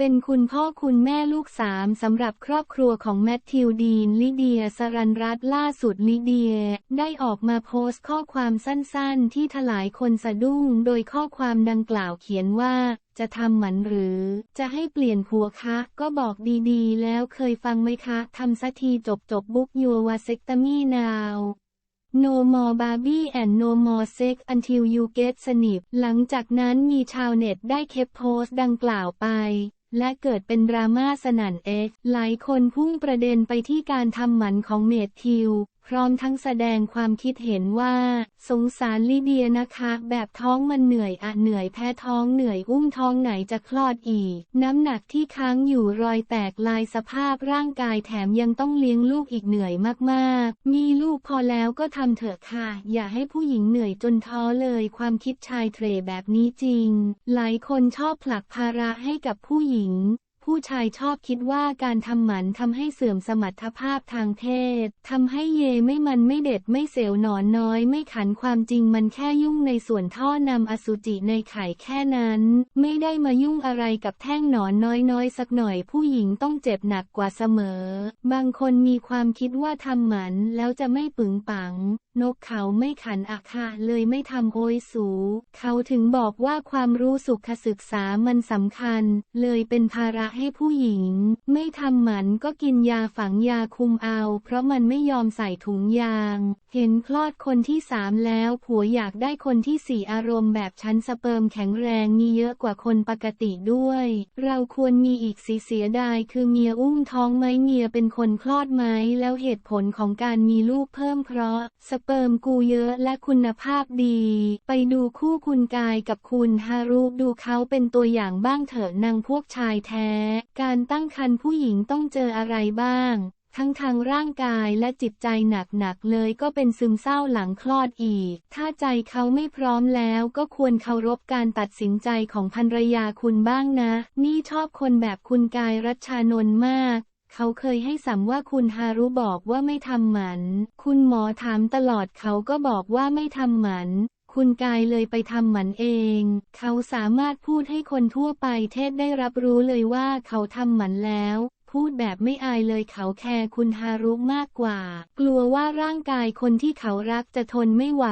เป็นคุณพ่อคุณแม่ลูกสามสำหรับครอบครัวของแมทธิวดีน ลิเดียสรันรัตล่าสุดลิเดีย ได้ออกมาโพสต์ข้อความสั้นๆ ที่ถลายคนสะดุ้ง โดยข้อความดังกล่าวเขียนว่า จะทำหมันหรือ จะให้เปลี่ยนผัวคะ ก็บอกดีๆ แล้วเคยฟังไหมคะทำสักทีจบจบบุ๊กยัววาเซ็กตามีนาว No more Barbie and no more sex until you get สนิบหลังจากนั้นมีชาวเน็ตได้เคปโพสต์ดังกล่าวไป และเกิดเป็นดราม่าสนั่นเอ็กหลายคนพุ่งประเด็นไปที่การทำหมันของเมทิว พร้อมทั้งแสดงความคิดเห็นว่า สงสารลิเดียนะคะ แบบท้องมันเหนื่อยอะเหนื่อยแพ้ท้องเหนื่อยอุ้มท้องไหนจะคลอดอีก น้ำหนักที่ค้างอยู่รอยแตกลายสภาพร่างกายแถมยังต้องเลี้ยงลูกอีกเหนื่อยมากๆ มีลูกพอแล้วก็ทำเถอะค่ะ อย่าให้ผู้หญิงเหนื่อยจนท้อเลยความคิดชายเทรแบบนี้จริง หลายคนชอบผลักภาระให้กับผู้หญิง ผู้ชายชอบคิดว่าการทำหมันทำให้เสื่อมสมรรถภาพทางเพศทำให้เยไม่มันไม่เด็ดไม่เสียวหนอนน้อย ไม่ขันความจริงมันแค่ยุ่งในส่วนท่อนำอสุจิในไข่แค่นั้น ไม่ได้มายุ่งอะไรกับแท่งหนอนน้อยๆ สักหน่อยผู้หญิงต้องเจ็บหนักกว่าเสมอ บางคนมีความคิดว่าทำหมันแล้วจะไม่ปึงปัง นกเขาไม่ขันอะค่ะเลยไม่ทำโอยสู เขาถึงบอกว่าความรู้สุขศึกษามันสำคัญ เลยเป็นภาระให้ผู้หญิง ไม่ทำหมันก็กินยาฝังยาคุมเอา เพราะมันไม่ยอมใส่ถุงยาง เห็นคลอดคนที่สามแล้วผัวอยากได้คนที่สี่อารมณ์แบบชั้นสเปิร์มแข็งแรงมีเยอะกว่าคนปกติด้วย เราควรมีอีกสีเสียดายคือเมียอุ้มท้องไหมเมียเป็นคนคลอดไหมแล้วเหตุผลของการมีลูกเพิ่มเพราะสเปิร์มกูเยอะและคุณภาพดี ไปดูคู่คุณกายกับคุณฮารุดูเขาเป็นตัวอย่างบ้างเถอะนางพวกชายแท้ การตั้งครรภ์ผู้หญิงต้องเจออะไรบ้าง ทั้งทางร่างกายและจิตใจหนักๆเลยก็เป็นซึมเศร้าหลังคลอดอีก ถ้าใจเขาไม่พร้อมแล้วก็ควรเคารพการตัดสินใจของภรรยาคุณบ้างนะ นี่ชอบคนแบบคุณกายรัชชานนท์มาก เขาเคยให้สัมว่าคุณฮารุบอกว่าไม่ทำหมัน คุณหมอถามตลอดเขาก็บอกว่าไม่ทำหมัน คุณกายเลยไปทำหมันเอง เขาสามารถพูดให้คนทั่วไปเทศได้รับรู้เลยว่าเขาทำหมันแล้ว พูดแบบไม่อายเลยเขาแคร์คุณฮารุมากกว่า กลัวว่าร่างกายคนที่เขารักจะทนไม่ไหว